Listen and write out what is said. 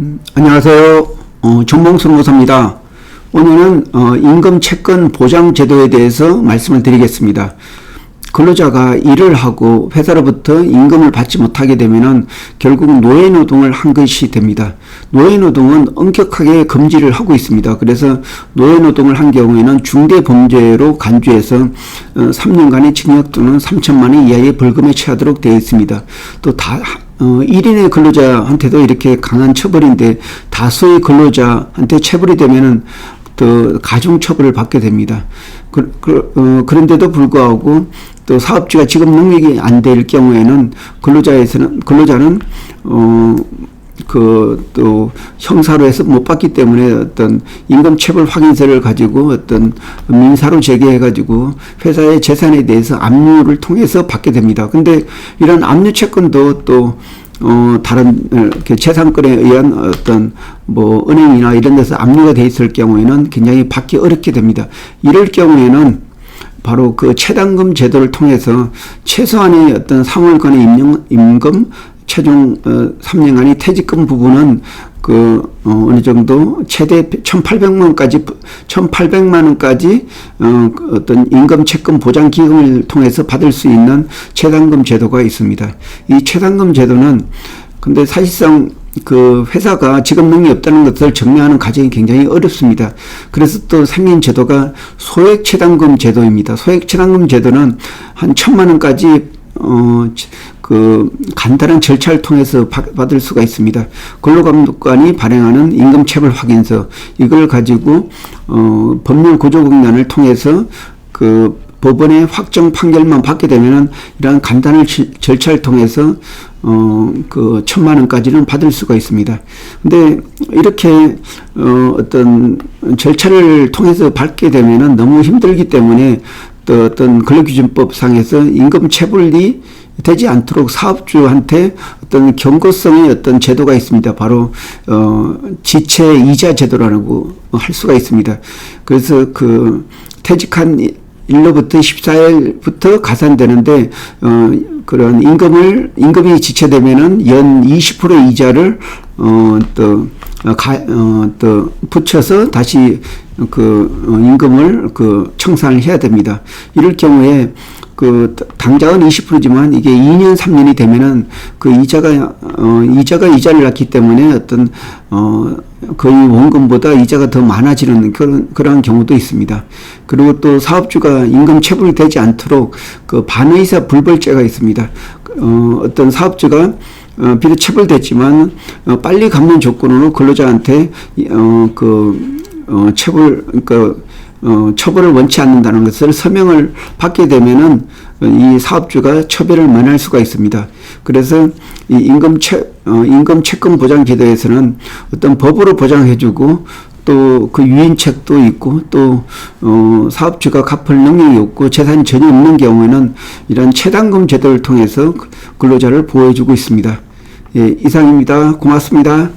음, 안녕하세요. 어, 정봉수 노사입니다. 오늘은 어, 임금 채권 보장 제도에 대해서 말씀을 드리겠습니다. 근로자가 일을 하고 회사로부터 임금을 받지 못하게 되면은 결국 노예 노동을 한 것이 됩니다. 노예 노동은 엄격하게 금지를 하고 있습니다. 그래서 노예 노동을 한 경우에는 중대 범죄로 간주해서 어, 3년간의 징역 또는 3천만 원 이하의 벌금에 처하도록 되어 있습니다. 또 다 어, 1인의 근로자한테도 이렇게 강한 처벌인데 다수의 근로자한테 처벌이 되면은 또 가중 처벌을 받게 됩니다. 그, 그, 어, 그런데도 불구하고 또 사업주가 지급 능력이 안 될 경우에는 근로자에서는 근로자는 어, 그 또 형사로 해서 못 받기 때문에 어떤 임금 체벌 확인서를 가지고 어떤 민사로 제기해 가지고 회사의 재산에 대해서 압류를 통해서 받게 됩니다. 근데 이런 압류 채권도 또 어, 다른, 어, 이렇게 재산권에 의한 어떤, 뭐, 은행이나 이런 데서 압류가 돼 있을 경우에는 굉장히 받기 어렵게 됩니다. 이럴 경우에는 바로 그 최단금 제도를 통해서 최소한의 어떤 3월간의 임금, 임금 최종 어, 3년간의 퇴직금 부분은 그 어, 어느 정도 최대 1,800만 원까지 1,800만 원까지 어, 그 어떤 임금 채권 보장 기금을 통해서 받을 수 있는 최단금 제도가 있습니다. 이 최단금 제도는 근데 사실상 그 회사가 지급 능력이 없다는 것을 증명하는 과정이 굉장히 어렵습니다. 그래서 또 생긴 제도가 소액 최단금 제도입니다. 소액 최단금 제도는 한 천만 원까지 어, 그, 간단한 절차를 통해서 받- 받을 수가 있습니다. 근로감독관이 발행하는 임금체벌 확인서, 이걸 가지고, 어, 법률 구조공단을 통해서 그, 법원의 확정 판결만 받게 되면은 이러한 간단한 지- 절차를 통해서 어, 그 천만 원까지는 받을 수가 있습니다. 근데 이렇게 어, 어떤 절차를 통해서 받게 되면은 너무 힘들기 때문에 또 어떤 근로기준법 상에서 임금 체불이 되지 않도록 사업주한테 어떤 경고성의 어떤 제도가 있습니다. 바로 어 지체 이자 제도라고 할 수가 있습니다. 그래서 그 퇴직한 일로부터 14일부터 가산되는데 어 그런 임금을 임금이 지체되면은 연 20% 이자를 어또 가, 어, 또 붙여서 다시 그 어, 임금을 그 청산을 해야 됩니다. 이럴 경우에 그 당장은 20%지만 이게 2년 3년이 되면은 그 이자가 어 이자가 이자를 낳기 때문에 어떤 어 거의 원금보다 이자가 더 많아지는 그런 그러한 경우도 있습니다. 그리고 또 사업주가 임금 체불이 되지 않도록 그 반의사 불벌죄가 있습니다. 어 어떤 사업주가 어, 비록 체불됐지만 어, 빨리 갚는 조건으로 근로자한테 어 그 어, 체불 그러니까 어, 처벌을 원치 않는다는 것을 서명을 받게 되면은 이 사업주가 처벌을 면할 수가 있습니다. 그래서 이 임금 채 어, 임금 채권 보장 제도에서는 어떤 법으로 보장해주고 또 그 유인책도 있고 또 어, 사업주가 갚을 능력이 없고 재산이 전혀 없는 경우에는 이런 최단금 제도를 통해서 근로자를 보호해주고 있습니다. 예, 이상입니다. 고맙습니다.